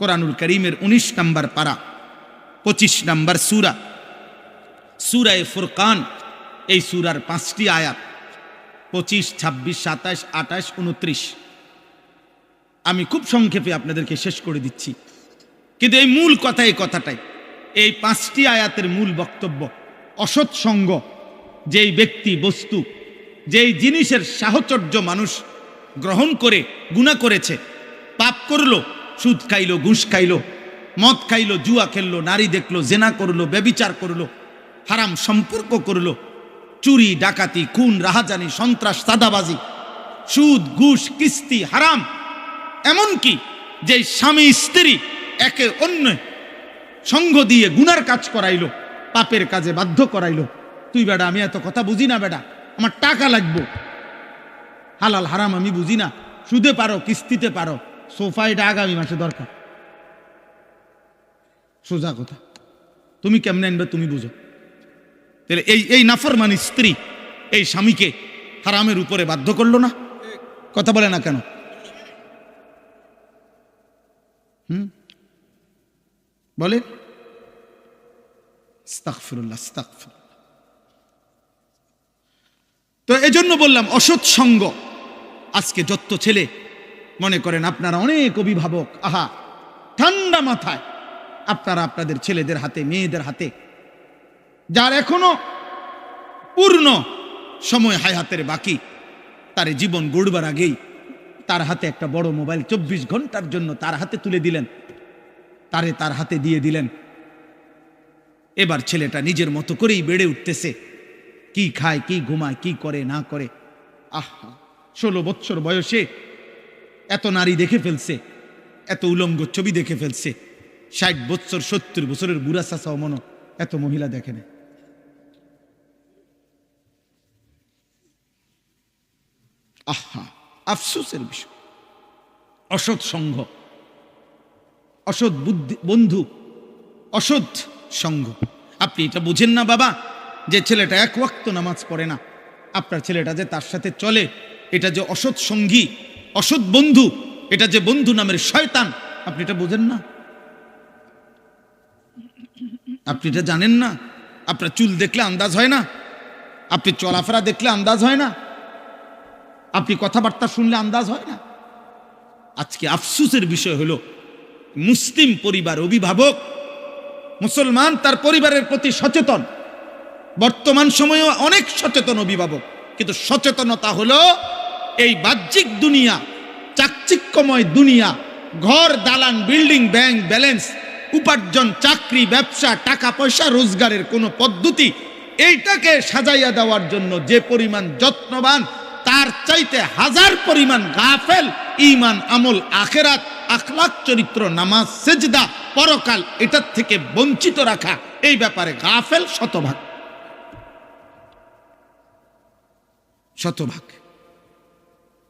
কোরআনুল করিমের উনিশ নম্বর পারা, পঁচিশ নম্বর সুরা। সুরায় ফুরকান, এই সুরার পাঁচটি আয়াত, পঁচিশ, ছাব্বিশ, সাতাশ, আঠাশ, উনত্রিশ। আমি খুব সংক্ষেপে আপনাদেরকে শেষ করে দিচ্ছি। কিন্তু এই মূল কথা, এই কথাটাই, এই পাঁচটি আয়াতের মূল বক্তব্য, অসৎ সঙ্গ, যেই ব্যক্তি, বস্তু, যেই জিনিসের সাহচর্য মানুষ গ্রহণ করে গুণা করেছে, পাপ করল সুদ খাইলো, ঘুষ খাইলো, মদ খাইলো, জুয়া খেললো, নারী দেখল, জেনা করল, ব্যবিচার করল, হারাম সম্পর্ক করল, চুরি, ডাকাতি, খুন, রাহাজানি, সন্ত্রাস সাদাবাজি সুদ, ঘুষ, কিস্তি, হারাম। এমনকি যে স্বামী, স্ত্রী একে অন্য সঙ্গ দিয়ে গুনার কাজ করাইলো, পাপের কাজে বাধ্য করাইলো, তুই বেটা, আমি এত কথা বুঝি না বেটা, আমার টাকা লাগবো, হালাল, হারাম আমি বুঝি না, সুদে পারো, কিস্তিতে পারো সোফা এটা আগামী মাসে দরকার। সোজা কথা। তুমি কেমনে আনবে তুমি বুঝো। তাহলে এই এই নাফরমানি স্ত্রী এই স্বামীকে হারামের উপরে বাধ্য করল না? কথা বলে না কেন? হুম? বলে। তো এজন্য বললাম, অসৎ সঙ্গ, আজকে যত ছেলে মনে করেন আপনারা অনেক অভিভাবক, আহা, ঠান্ডা মাথায়। আপনারা আপনাদের ছেলেদের হাতে, মেয়েদের হাতে, যার এখনও পূর্ণ সময় হায়াতের বাকি, তার জীবন গড়বার আগেই তার হাতে একটা বড় মোবাইল চব্বিশ ঘণ্টার জন্য তার হাতে তুলে দিলেন। তারে তার হাতে দিয়ে দিলেন। এবার ছেলেটা নিজের মতো করেই বেড়ে উঠতেছে। কি খায়, কি ঘুমায়, কি করে, না করে। আহা, ষোলো বৎসর বয়সে এত নারী দেখে ফেলছে, এত উলঙ্গ ছবি দেখে ফেলছে, ষাট বৎসর, সত্তর বছরের বুড়া চাষা মনো এত মহিলা দেখে না। আহা, আফসোসের বিষয়। অসৎ সঙ্গ, অসৎ বুদ্ধি, বন্ধু, অসৎ সঙ্গ। আপনি এটা বুঝেন না বাবা, যে ছেলেটা এক ওয়াক্ত নামাজ পড়ে না। আপনার ছেলেটা যে তার সাথে চলে, এটা যে অসৎ সঙ্গী অসৎ বন্ধু, এটা যে বন্ধু নামের শয়তান, আপনি এটা বোঝেন না? আপনি এটা জানেন না? আপনার চুল দেখলে আন্দাজ হয় না? আপনি চলাফেরা দেখলে আন্দাজ হয় না? আপনি কথাবার্তা শুনলে আন্দাজ হয় না? আজকে আফসুসের বিষয় হলো, মুসলিম পরিবার অভিভাবক, মুসলমান তার পরিবারের প্রতি সচেতন। বর্তমান সময়েও অনেক সচেতন অভিভাবক, কিন্তু সচেতনতা হলো এই বাহ্যিক দুনিয়া, চাকচিক্যময় দুনিয়া, ঘর, দালান, বিল্ডিং, ব্যাংক, ব্যালেন্স, উপার্জন, চাকরি, ব্যবসা, টাকা, পয়সা, রোজগারের কোনো পদ্ধতি, এইটাকে সাজাইয়া দেওয়ার জন্য যে পরিমাণ যত্নবান, তার চাইতে হাজার পরিমাণ গাফেল ইমান আমল, আখেরাত আখলাক চরিত্র, নামাজ, সেজদা, পরকাল, এটার থেকে বঞ্চিত রাখা, এই ব্যাপারে গাফেল শতভাগ। শতভাগ।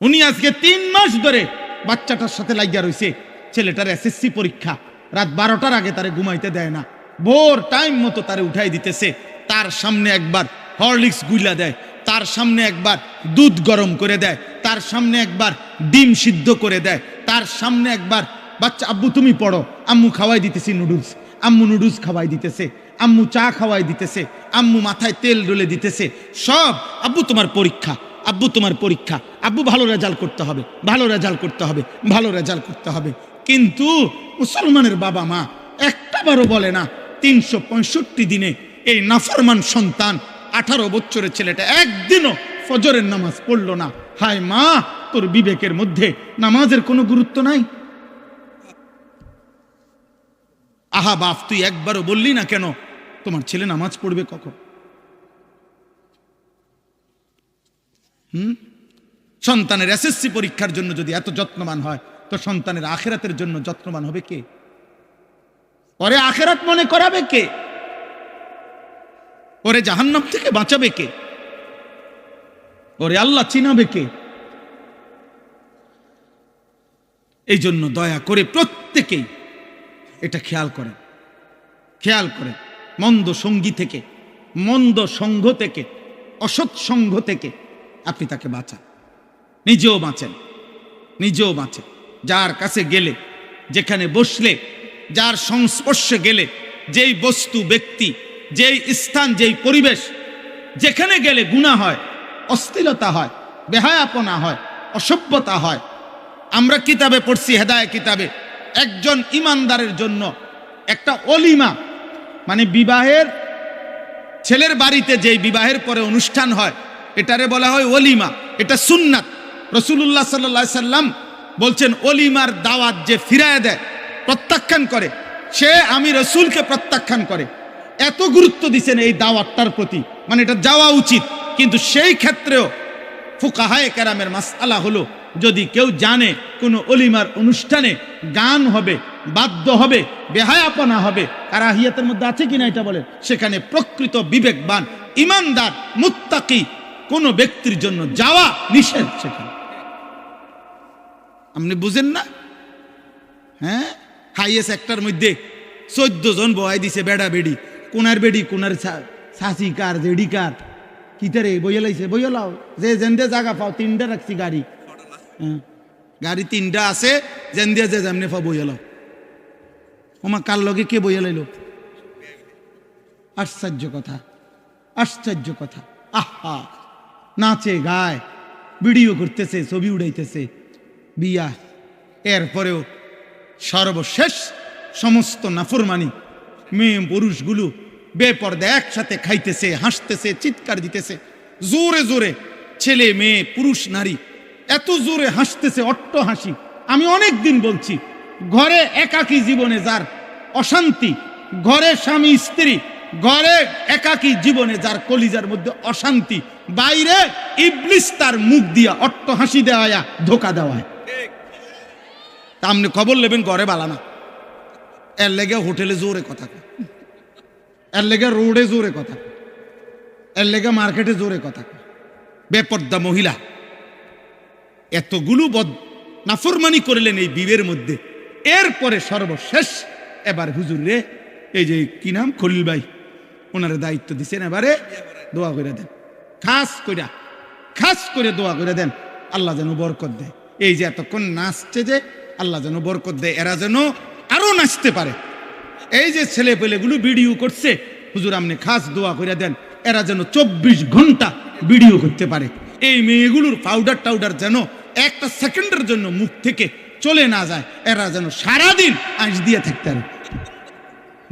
উনি আজকে তিন মাস ধরে বাচ্চাটার সাথে লাগিয়া রয়েছে ছেলেটার এসএসসি পরীক্ষা। রাত বারোটার আগে তারে ঘুমাইতে দেয় না। ভোর টাইম মতো তারে উঠাই দিতেছে। তার সামনে একবার হরলিক্স গুইলা দেয়। তার সামনে একবার দুধ গরম করে দেয়। তার সামনে একবার ডিম সিদ্ধ করে দেয়। তার সামনে একবার, বাচ্চা, আব্বু, তুমি পড়ো। আম্মু খাওয়াই দিতেছি নুডলস। আম্মু নুডলস খাওয়াই দিতেছে। আম্মু চা খাওয়াই দিতেছে। আম্মু মাথায় তেল ডলে দিতেছে। সব, আব্বু, তোমার পরীক্ষা। আব্বু তোমার পরীক্ষা। আব্বু ভালো রেজাল্ট করতে হবে, ভালো রেজাল্ট করতে হবে, ভালো রেজাল্ট করতে হবে। কিন্তু মুসলমানের বাবা মা একটা বারও বলে না, তিনশো পঁয়ষট্টি দিনে এই নাফরমান সন্তান আঠারো বছরের ছেলেটা একদিনও ফজরের নামাজ পড়ল না। হায় মা, তোর বিবেকের মধ্যে নামাজের কোনো গুরুত্ব নাই? আহা বাপ, তুই একবারও বললি না কেন, তোমার ছেলে নামাজ পড়বে কখন? হুম? সন্তানের এসএসসি পরীক্ষার জন্য যদি এত যত্নবান হয়, তো সন্তানের আখেরাতের জন্য যত্নবান হবে কে? পরে আখেরাত মনে করাবে কে? ওরে জাহান্নাম থেকে বাঁচাবে কে? ওরে আল্লাহ চিনাবে কে? এই জন্য দয়া করে প্রত্যেকেই এটা খেয়াল করেন। খেয়াল করেন। মন্দ সঙ্গী থেকে, মন্দ সঙ্গ থেকে, অসৎ সঙ্গ থেকে আপনি তাকে বাঁচান। নিজেও বাঁচেন। নিজেও বাঁচেন। যার কাছে গেলে, যেখানে বসলে, যার সংস্পর্শে গেলে, যেই বস্তু, ব্যক্তি, যেই স্থান, যেই পরিবেশ, যেখানে গেলে গুণা হয়, অস্থিরতা হয়, বেহায়াপনা হয়, অসভ্যতা হয়। আমরা কিতাবে পড়ছি হেদায় কিতাবে, একজন ইমানদারের জন্য একটা অলিমা মানে বিবাহের, ছেলের বাড়িতে যেই বিবাহের পরে অনুষ্ঠান হয় এটারে বলা হয় অলিমা এটা সুন্নাত। রসুল্লাহ সাল্লা সাল্লাম বলছেন অলিমার দাওয়াত যে ফিরায় দেয়, প্রত্যাখ্যান করে, সে আমি রসুলকে প্রত্যাখ্যান করে। এত গুরুত্ব দিচ্ছেন এই দাওয়াতটার প্রতি মানে এটা যাওয়া উচিত। কিন্তু সেই ক্ষেত্রেও ফুকাহায় কেরামের মাসালা হলো, যদি কেউ জানে কোনো অলিমার অনুষ্ঠানে গান হবে, বাদ্য হবে, বেহায়াপনা হবে, কারাহিয়াতের মধ্যে আছে কিনা এটা বলে সেখানে প্রকৃত বিবেকবান, ইমানদার, মুত্তাকি কোনো ব্যক্তির জন্য যাওয়া নিষেধ সেখানে। আপনি বুঝেন না? হ্যাঁ? হাইয়েস্ট একটার মধ্যে চোদ্দ জন বয়াই দিছে বেড়া বেড়ি। কোনার বেড়ি, কোনার সাসি কার, জেডি কার? কিতারে বইয়া লাইছে, বইয়া লাও। যে যেন্দে জায়গা পাও, তিনটা রাখছি গাড়ি। হ্যাঁ? গাড়ি তিনটা আছে যেন দিয়ে যে যেমনি পাও বইয়া লাও। কার লগে কে বইয়া লাইলো? আশ্চর্য কথা। আশ্চর্য কথা। আহা! নাচে, গায়, ভিডিও করতেছে, ছবি উড়াইতেছে। বিয়া, এরপরেও সর্বশেষ সমস্ত নাফরমানি, মেয়ে পুরুষগুলো বেপর্দা একসাথে খাইতেছে, হাসতেছে, চিৎকার দিতেছে। জোরে জোরে ছেলে, মেয়ে, পুরুষ, নারী, এত জোরে হাসতেছে, অট্ট হাসি। আমি অনেক দিন বলছি, ঘরে একাকী জীবনে যার অশান্তি, ঘরে স্বামী, স্ত্রী ঘরে একাকী জীবনে যার কলিজার মধ্যে অশান্তি, বাইরে ইবলিস তার মুখ দিয়া অট্ট হাসি দেওয়া ধোকা দেওয়ায়। তা আপনি খবর নেবেন ঘরে বালানা এর লেগে হোটেলে জোরে কথা এর লেগে রোডে জোরে কথা এর লেগে মার্কেটে জোরে কথা। বেপর্দা মহিলা, এতগুলো বদ নাফরমানি করলেন এই বিবের মধ্যে। এরপরে সর্বশেষ এবার হুজুর রে, এই যে কি নাম? খলিল ভাই। ওনার দায়িত্ব দিছেন, এবারে দোয়া করে দেন। খাস কইরা, খাস করে দোয়া করে দেন। আল্লাহ যেন বরকত দেয়। এই যে এতক্ষণ নাচছে যে, আল্লাহ যেন বরকত দেয়, এরা যেন আরও নাচতে পারে। এই যে ছেলে পেলেগুলো ভিডিও করছে, হুজুর আপনি খাস দোয়া করে দেন, এরা যেন চব্বিশ ঘণ্টা ভিডিও করতে পারে। এই মেয়েগুলোর পাউডার টাউডার যেন একটা সেকেন্ডের জন্য মুখ থেকে চলে না যায়, এরা যেন সারাদিন আঁচ দিয়ে থাকতে পারে।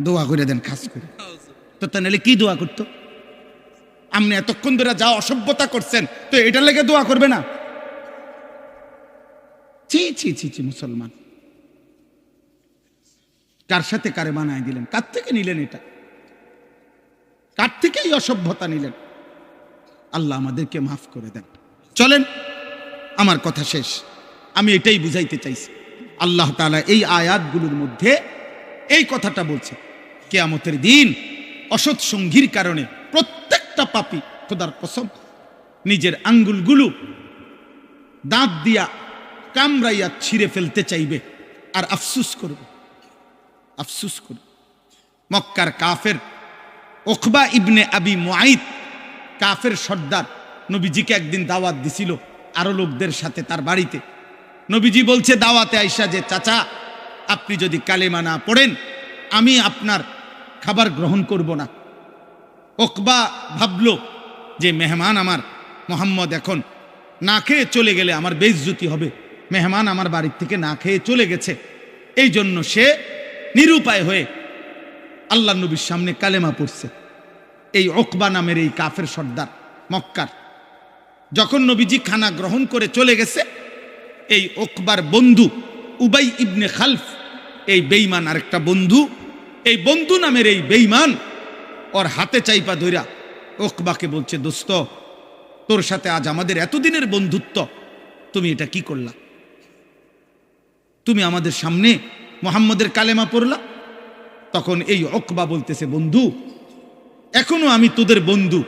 দোয়া করে দেন, খাস করে। তো তা নাহলে কি দোয়া করতো? আপনি এতক্ষণ ধরে যা অসভ্যতা করছেন, তো এটা লেগে দোয়া করবে না? ছি ছি ছি ছি, মুসলমান। কার সাথে কারে বানায় দিলেন? কার থেকে নিলেন এটা? কার থেকে এই অসভ্যতা নিলেন? আল্লাহ আমাদেরকে মাফ করে দেন। চলেন, আমার কথা শেষ। আমি এটাই বুঝাইতে চাইছি। আল্লাহ তাআলা এই আয়াতগুলোর মধ্যে এই কথাটা বলছে। কেয়ামতের দিন অসৎ সঙ্গীর কারণে প্রত্যেকটা পাপী খোদার কসম নিজের আঙ্গুলগুলো দাঁত দিয়া কামড়াইয়া ছিঁড়ে ফেলতে চাইবে আর আফসুস করবে। আফসুস করবে। মক্কার কাফের ওখবা ইবনে আবি মুআইদ কাফের সর্দার নবীজিকে একদিন দাওয়াত দিছিল আরও লোকদের সাথে তার বাড়িতে। নবীজি বলছে, দাওয়াতে আইসা যে, চাচা, আপনি যদি কালেমা না পড়েন, আমি আপনার খাবার গ্রহণ করব না। ওকবা ভাবল যে মেহমান আমার মোহাম্মদ এখন না খেয়ে চলে গেলে আমার বেইজ্জতি হবে। মেহমান আমার বাড়ির থেকে না খেয়ে চলে গেছে। এই জন্য সে নিরুপায় হয়ে আল্লাহ নবীর সামনে কালেমা পড়ছে। এই ওকবা নামের এই কাফের সর্দার মক্কার। যখন নবীজি খানা গ্রহণ করে চলে গেছে, এই ওকবার বন্ধু উবাই ইবনে খালফ, এই বেইমান আরেকটা বন্ধু এই বন্ধু নামের এই বেইমান ওর হাতে চাইপা ধইরা ওকবাকে বলছে, দোস্ত, তোর সাথে আজ আমাদের এতদিনের বন্ধুত্ব, তুমি এটা কি করলা? তুমি আমাদের সামনে মোহাম্মদের কালেমা পড়লা? তখন এই অকবা বলতেছে, বন্ধু, এখনও আমি তোদের বন্ধু,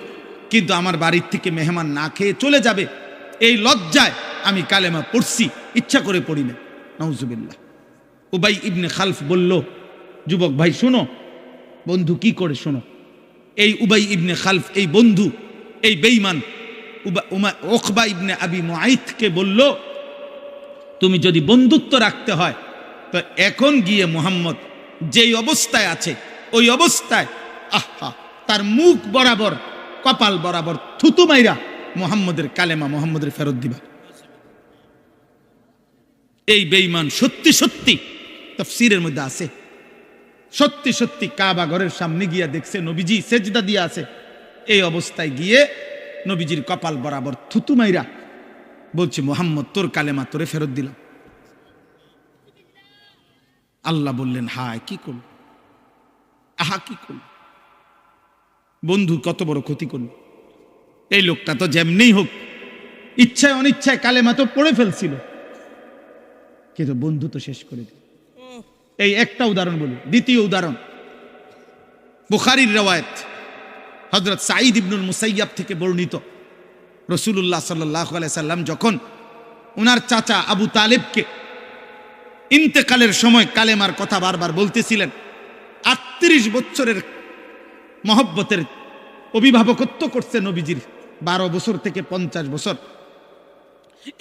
কিন্তু আমার বাড়ির থেকে মেহমান না খেয়ে চলে যাবে। এই লজ্জায় আমি কালেমা পড়ছি, ইচ্ছা করে পড়ি না। নওজুবিল্লাহ উবাই ইবনে খালফ বলল যুবক ভাই, শোনো। বন্ধু, কি করে শোনো? এই উবাই ইবনে খালফ, এই বন্ধু, এই বেইমান ওখবা ইবনে আবি মুআইদকে বলল, তুমি যদি বন্ধুত্ব রাখতে হয়, তো এখন গিয়ে মোহাম্মদ যেই অবস্থায় আছে, ওই অবস্থায়, আহা, তার মুখ বরাবর, কপাল বরাবর থুতু মাইরা মোহাম্মদের কালেমা মোহাম্মদের ফেরত দিবা। এই বেঈমান সত্যি সত্যি তফসিরের মধ্যে আছে। সত্যি সত্যি কাবা ঘরের সামনে গিয়া দেখছে নবীজি, সেজদা দিয়ে আছে। এই অবস্থায় গিয়ে নবীজির কপাল বরাবর থুতু মাইরা বলছে, মোহাম্মদ, তোর কালেমা তোরে ফেরত দিলাম। আল্লাহ বললেন, হায়, কি করল? আহা, কি করল? বন্ধু, কত বড় ক্ষতি করল। এই লোকটা তো যেমনি হোক, ইচ্ছায় অনিচ্ছায় কালেমা তো পড়ে ফেলছিল। কিন্তু বন্ধু তো শেষ করে দিল। এই একটা উদাহরণ বলি। দ্বিতীয় উদাহরণ, বুখারির রেওয়ায়ত হজরত সাঈদ ইবনুল মুসাইয়াব থেকে বর্ণিত। রসুল্লাহ সাল্লাহ সাল্লাম যখন ওনার চাচা আবু তালেবকে ইন্তেকালের সময় কালেমার কথা বারবার বলতেছিলেন, আটত্রিশ বছরের মহব্বতের অভিভাবকত্ব করছে নবীজির বারো বছর থেকে পঞ্চাশ বছর।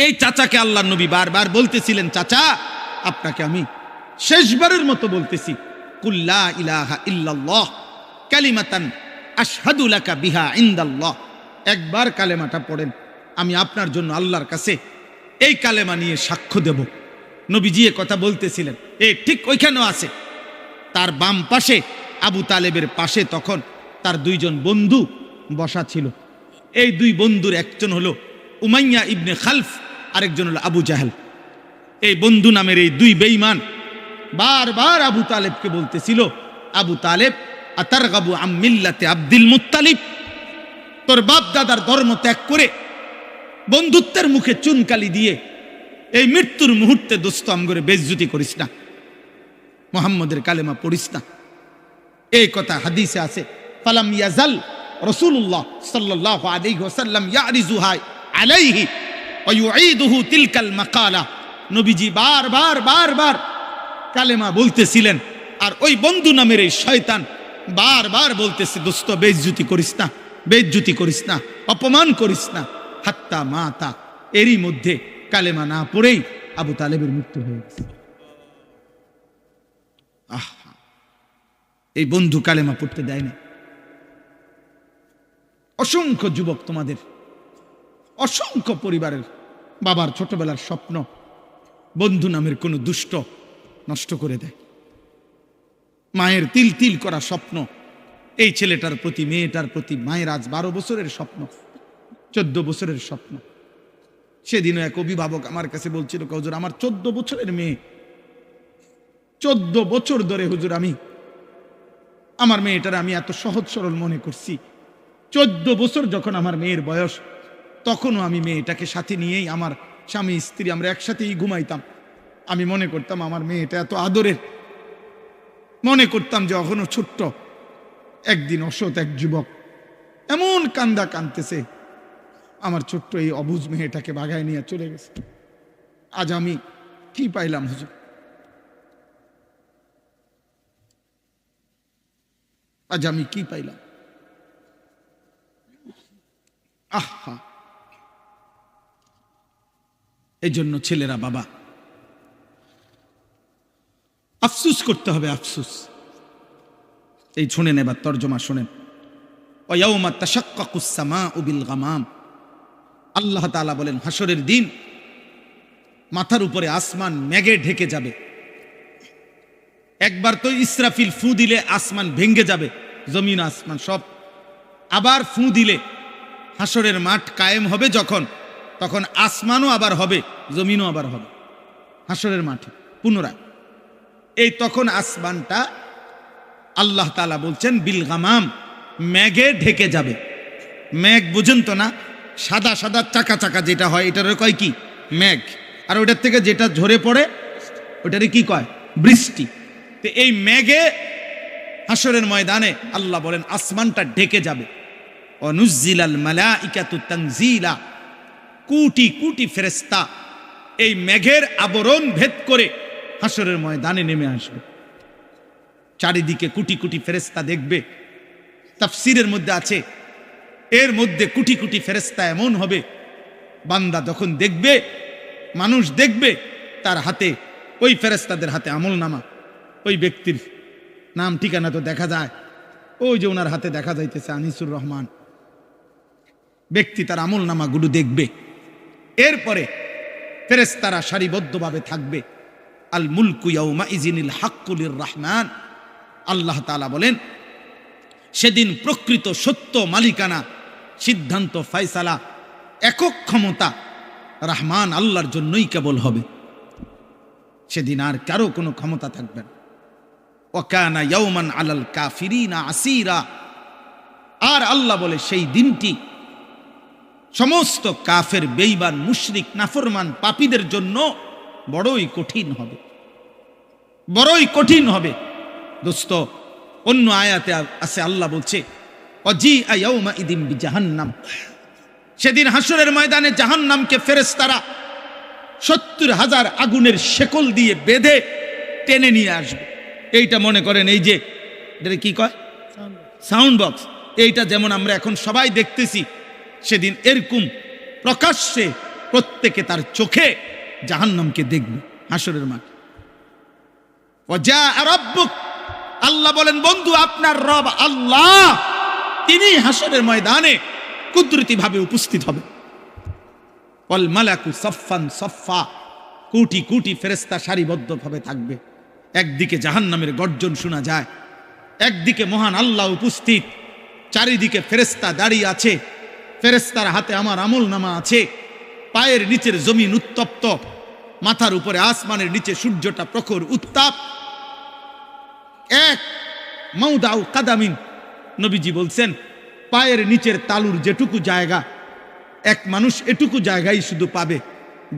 এই চাচাকে আল্লাহ নবী বারবার বলতেছিলেন, চাচা, আপনাকে আমি শেষবারের মতো বলতেছি কুল্লা ইলাহা ইল্লাল্লাহ, কালিমাতান আশহাদু লাকা বিহা ইনদাল্লাহ। একবার কালেমাটা পড়েন, আমি আপনার জন্য আল্লাহর কাছে এই কালেমা নিয়ে সাক্ষ্য দেব। নবীজি এ কথা বলতেছিলেন, এ ঠিক ওইখানেও আছে। তার বাম পাশে আবু তালেবের পাশে তখন তার দুইজন বন্ধু বসা ছিল। এই দুই বন্ধুর একজন হলো উমাইয়া ইবনে খালফ, আরেকজন হলো আবু জাহেল। এই বন্ধু নামের এই দুই বেঈমান বারবার আবু তালেবকে বলতেছিল, আবু তালেব আতার গাবু আমিল্লাতে আব্দুল মুত্তালিব? তোর বাপ দাদার ধর্ম ত্যাগ করে বন্ধুত্বের মুখে চুনকালি দিয়ে এই মৃত্যুর মুহূর্তে দোস্ত আম করে বেজ্জুতি করিস না। মোহাম্মদের কালেমা পড়িস না। এই কথা হাদিসে আছে, ফালাম ইয়াজাল রসুল্লাহ সাল্লাহ আলাইহি ওয়াসাল্লাম ইয়ারিজুহা আলাইহি ইউঈদুহু তিলকাল মাকালা। নবীজি বারবার বারবার কালেমা বলতেছিলেন, আর ওই বন্ধু নামের এই শয়তান বারবার বলতেছে, দোস্ত বেজ্জুতি করিস না বেজ্জুতি করিস না, অপমান করিস না, হাত্তা মাতা। এরই মধ্যে কালেমা না পড়েই আবু তালেবের মৃত্যু হয়ে গেছে আহা, এই বন্ধু কালেমা পড়তে দেয় না অসংখ্য যুবক তোমাদের, অসংখ্য পরিবারের বাবার ছোটবেলার স্বপ্ন, বন্ধু নামের কোনো দুষ্ট নষ্ট করে দেয়। মায়ের তিল তিল করা স্বপ্ন। এই ছেলেটার প্রতি, মেয়েটার প্রতি মায়ের আজ বারো বছরের স্বপ্ন, চোদ্দ বছরের স্বপ্ন। সেদিনও এক অভিভাবক আমার কাছে বলছিল হুজুর, আমার চোদ্দ বছরের মেয়ে। চোদ্দ বছর ধরে হুজুর আমি, আমার মেয়েটার আমি এত সহজ সরল মনে করছি। চোদ্দ বছর যখন আমার মেয়ের বয়স, তখনও আমি মেয়েটাকে সাথে নিয়েই আমার স্বামী, স্ত্রী আমরা একসাথেই ঘুমাইতাম। আমি মনে করতাম আমার মেয়েটা এত আদরের। মনে করতাম যে এখনও ছোট্ট। একদিন অসৎ এক যুবক এমন কান্দা কানতেছে। আমার ছোট্ট এই অবুজ মেয়েটাকে বাগায় নিয়ে চলে গেছে। আজ আমি কি পাইলাম হুজুর? আজ আমি কি পাইলাম? আহা! এই জন্য ছেলেরা বাবা আফসুস করতে হবে, আফসুস। এই শুনেন এবার, তর্জমা শোনেন। ওয়াউমা তাশাক্কাকুস সামাউ বিল গামাম। আল্লাহ তাআলা বলেন হাসরের দিন মাথার উপরে আসমান মেঘে ঢেকে যাবে। একবার তো ইসরাফিল ফু দিলে আসমান ভেঙ্গে যাবে, জমিন আসমান সব। আবার ফু দিলে হাসরের মাঠ কায়েম হবে যখন, তখন আসমানও আবার হবে, জমিনও আবার হবে হাসরের মাঠে, পুনরায়। এই তখন আসমানটা আল্লাহ তালা বলছেন, বিল গামাম ম্যাগে ঢেকে যাবে। ম্যাগ বুঝেন তো না, সাদা সাদা চাকা চাকা যেটা হয়, এটার কয় কি? ম্যাগ আর ওটার থেকে যেটা ঝরে পড়ে, ওটারে কি কয়? বৃষ্টি। তো এই ম্যাগে হাসরের ময়দানে আল্লাহ বলেন, আসমানটা ঢেকে যাবে। অনুজিলাল মালাইকাতু তানজিলা। কুটি কুটি ফেরেস্তা এই মেঘের আবরণ ভেদ করে হাসরের ময়দানে নেমে আসবে। চারিদিকে কুটি কুটি ফেরেস্তা দেখবে। তাফসিরের মধ্যে আছে, এর মধ্যে কুটি কুটি ফেরেস্তা এমন হবে, বান্দা যখন দেখবে, মানুষ দেখবে, তার হাতে, ওই ফেরেস্তাদের হাতে আমল নামা ওই ব্যক্তির নাম ঠিকানা তো দেখা যায়। ওই যে ওনার হাতে দেখা যাইতেছে আনিসুর রহমান। ব্যক্তি তার আমল নামা গুলো দেখবে। এরপরে ফেরেস্তারা সারিবদ্ধভাবে থাকবে। আল মুলকু ইয়াউমা ইজিনিল হাক্কুলির রহমান আল্লাহ তাআলা বলেন, সেদিন প্রকৃত সত্য মালিকানা সিদ্ধান্ত ফয়সালা একক ক্ষমতা রহমান আল্লাহর জন্যই কেবল হবে। সেদিন আর কারও কোনো ক্ষমতা থাকবে না। ওকানা ইয়ৌমান আলাল কাফিরিনা আসিরা। আর আল্লাহ বলে, সেই দিনটি সমস্ত কাফের বেইবান মুশরিক, নাফরমান, পাপীদের জন্য বড়ই কঠিন হবে। বড়ই কঠিন হবে। দোস্ত, অন্য আয়াতে আছে আল্লাহ বলছে অজি ইদিম জাহান্নাম সেদিন হাসরের ময়দানে জাহান্নামকে ফেরেশতারা সত্তর হাজার আগুনের শেকল দিয়ে বেঁধে টেনে নিয়ে আসবে। এইটা মনে করেন এই যে এটা কি কয়? Sound box. এইটা যেমন আমরা এখন সবাই দেখতেছি, সেদিন এরকম প্রকাশ্যে প্রত্যেকে তার চোখে জাহান্নামকে দেখবে হাসরের মাঠ। রব্বুক, আল্লাহ বলেন, বন্ধু, আপনার রব আল্লাহ। তিনি হাসরের ময়দানে কুদরতি ভাবে উপস্থিত হবে। অল মালাকু সফান সফা কোটি কোটি ফেরেস্তা সারিবদ্ধভাবে থাকবে। একদিকে জাহান্নামের গর্জন শোনা যায়, একদিকে মহান আল্লাহ উপস্থিত। চারিদিকে ফেরেস্তা দাঁড়িয়ে আছে ফেরেস্তার হাতে আমার আমল নামা আছে। পায়ের নিচের জমিন উত্তপ্ত, মাথার উপরে আসমানের নিচে সূর্যটা প্রখর উত্তাপ। এক মৌদাউ কাদামিন, নবীজি বলছেন, পায়ের নিচের তালুর যেটুকু জায়গা, এক মানুষ এটুকু জায়গায় শুধু পাবে,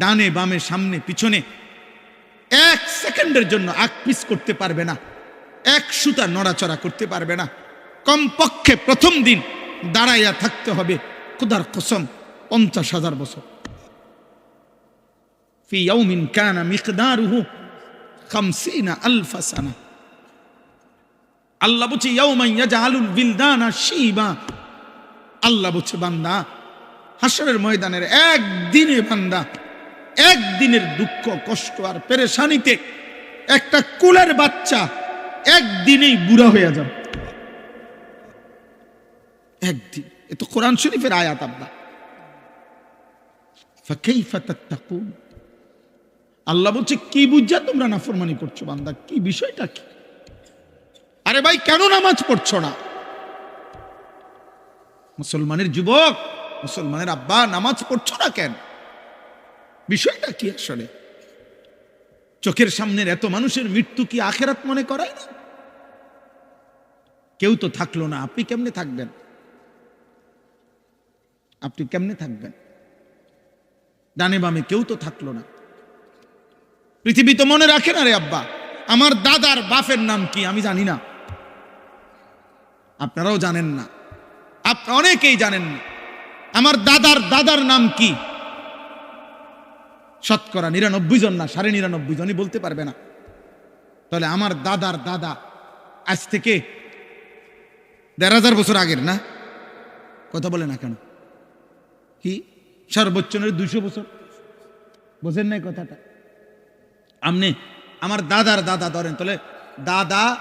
ডানে বামে সামনে পিছনে। এক সেকেন্ডের জন্য আগ পিস করতে পারবে না, এক সুতা নড়াচড়া করতে পারবে না। কমপক্ষে প্রথম দিন দাঁড়াইয়া থাকতে হবে, খুদার কসম, পঞ্চাশ হাজার বছর। ফি ইয়াউমিন কানা মিকদারুহু খামসিনা আলফা সানা আল্লাহ বলছে, ইয়াউমান ইয়াজআলুল বিলদানা শিবা আল্লাহ বলছে, বান্দা হাসরের ময়দানের একদিনে বান্দা, একদিনের দুঃখ, কষ্ট আর পেরেশানিতে একটা কুলের বাচ্চা একদিনেই বুড়া হয়ে যাবে। একদিন। এ তো কোরআন শরীফের আয়াত, আব্বা। ফাকাইফা তাত্তাকুন? আল্লাহ বলছে, কি বুঝা তোমরা নাফরমানি করছ বান্দা? কি বিষয়টা কি? আরে ভাই, কেন নামাজ পড়ছো না? মুসলমানের যুবক, মুসলমানের আব্বা, নামাজ পড়ছো না কেন? বিষয়টা কি আসলে? চোখের সামনের এত মানুষের মৃত্যু কি আখেরাত মনে করায় না? কেউ তো থাকল না, আপনি কেমনে থাকবেন? আপনি কেমনে থাকবেন? ডানে বামে কেউ তো থাকল না। পৃথিবী তো মনে রাখে না রে আব্বা। আমার দাদার বাপের নাম কি আমি জানি না। আপনারাও জানেন না। আপনি, অনেকেই জানেন না। আমার দাদার দাদার নাম কি? শতকরা নিরানব্বই জন না, সাড়ে নিরানব্বই জনই বলতে পারবে না। তাহলে আমার দাদার দাদা আজ থেকে দেড় হাজার বছর আগের না? কথা বলে না কেন? কি? সর্বোচ্চ দুইশো বছর। বোঝেন নাই কথাটা? আপনি আমার দাদার দাদা ধরেন, তাহলে দাদা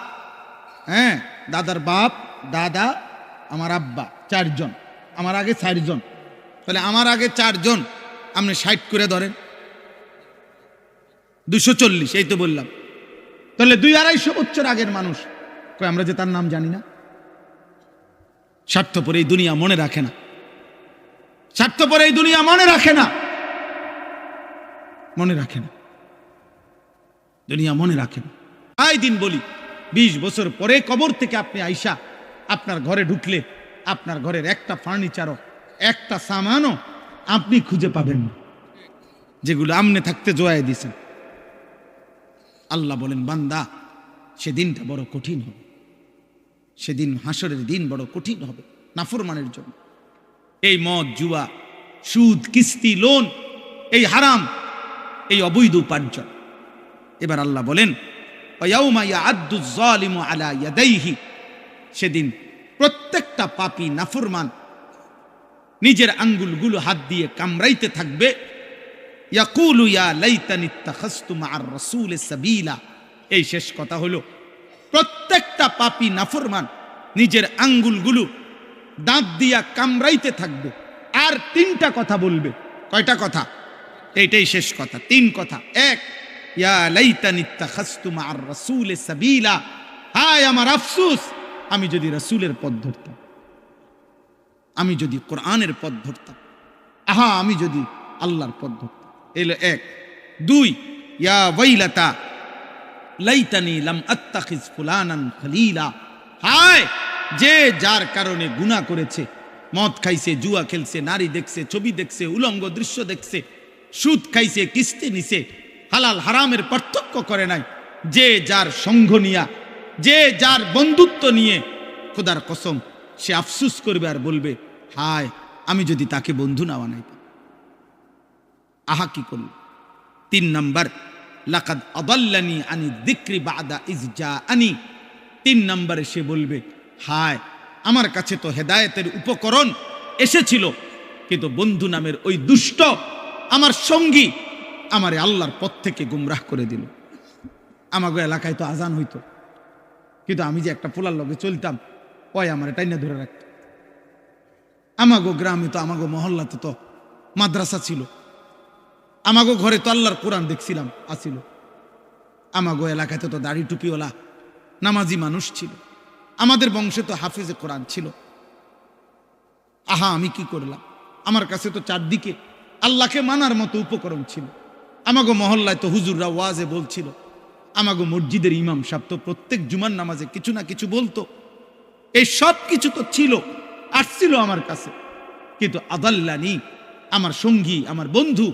হ্যাঁ দাদার বাপ, দাদা, আমার আব্বা, চারজন, আমার আগে চারজন, তাহলে আমার আগে চারজন আপনি ষাট করে ধরেন। দুশো চল্লিশ, এই তো বললাম। তাহলে দুই আড়াইশো বছর আগের মানুষ কই আমরা যে তার নাম জানি না? স্বার্থপর এই দুনিয়া মনে রাখে না। স্বার্থপর এই দুনিয়া মনে রাখে না। মনে রাখে না। দুনিয়া মনে রাখে না আই দিন বলি, বিশ বছর পরে কবর থেকে আপনি আইসা আপনার ঘরে ঢুকলে আপনার ঘরের একটা ফার্নিচারও একটা সামানও আপনি খুঁজে পাবেন না। যেগুলো আমনে থাকতে জোয়াই দিছেন আল্লাহ বলেন, বান্দা, সেদিনটা বড় কঠিন হবে। সেদিন হাসরের দিন বড় কঠিন হবে নাফরমানের জন্য। এই মদ, জুয়া, সুদ, কিস্তি, লোন, এই হারাম, এই অবৈধ উপার্জন। এবার আল্লাহ বলেন সেদিন প্রত্যেকটা পাপি নাফরমান নিজের আঙ্গুলগুলো হাত দিয়ে কামড়াইতে থাকবে। এই শেষ কথা হলো, প্রত্যেকটা পাপী নাফরমান নিজের আঙ্গুলগুলো দাঁত দিয়া কামড়াইতে থাকবে। আর তিনটা কথা বলবে। কয়টা কথা? এইটাই শেষ কথা, তিন কথা। এক ইয়া লাইতানি আফসোস, আমি যদি রাসূলের পথ ধরতাম, আমি যদি কোরআনের পথ ধরতাম, আহা, আমি যদি আল্লাহর পথ ধরতাম। এলো এক। দুই, ইয়া ওয়াইলাতা, লাইতানি লাম আত্তাখিজ ফুলানান খলিলা। হায়, যে যার কারণে গুনাহ করেছে, মদ খাইছে, জুয়া খেলছে, নারী দেখছে, ছবি দেখছে, উলঙ্গ দৃশ্য দেখছে, সুদ খাইছে, কিস্তি নিছে হালাল হারামের পার্থক্য করে নাই। যে যার সঙ্গ নিয়া, যে যার বন্ধুত্ব নিয়ে খোদার কসম সে আফসুস করবে আর বলবে, হায়, আমি যদি তাকে বন্ধু না বানাইতাম। আহা, কি করল? তিন নম্বর, লাকাদ আদাল্লানি আনি দিক্রি বাদা ইজজা আনি তিন নম্বরে সে বলবে, হায়, আমার কাছে তো হেদায়েতের উপকরণ এসেছিল, কিন্তু বন্ধু নামের ওই দুষ্ট আমার সঙ্গী আমারে আল্লাহর পথ থেকে গুমরাহ করে দিল। আমাগো এলাকায় তো আজান হইতো। কিন্তু আমি যে একটা পোলার লগে চলতাম, ওই আমার টাইনা ধরে রাখত। আমাগো গ্রামে তো, আমাগো মহল্লাতে তো মাদ্রাসা ছিল। আমাগো ঘরে তো আল্লাহর কোরআন দেখছিলাম আসিল আমাগো এলাকাতে তো দাড়ি টুপিওয়ালা নামাজি মানুষ ছিল। আমাদের বংশে তো হাফিজে কোরআন ছিল। আহা, আমি কি করলাম? আমার কাছে তো চারদিকে আল্লাহকে মানার মতো উপকরণ ছিল। আমাগো মহল্লায় তো হুজুররা ওয়াজে বলছিল। আমাগো মসজিদের ইমাম সাহেব তো প্রত্যেক জুমার নামাজে কিছু না কিছু বলতো। এই সব কিছু তো ছিল, আসছিল আমার কাছে। কিন্তু আদাল্লানি, আমার সঙ্গী, আমার বন্ধু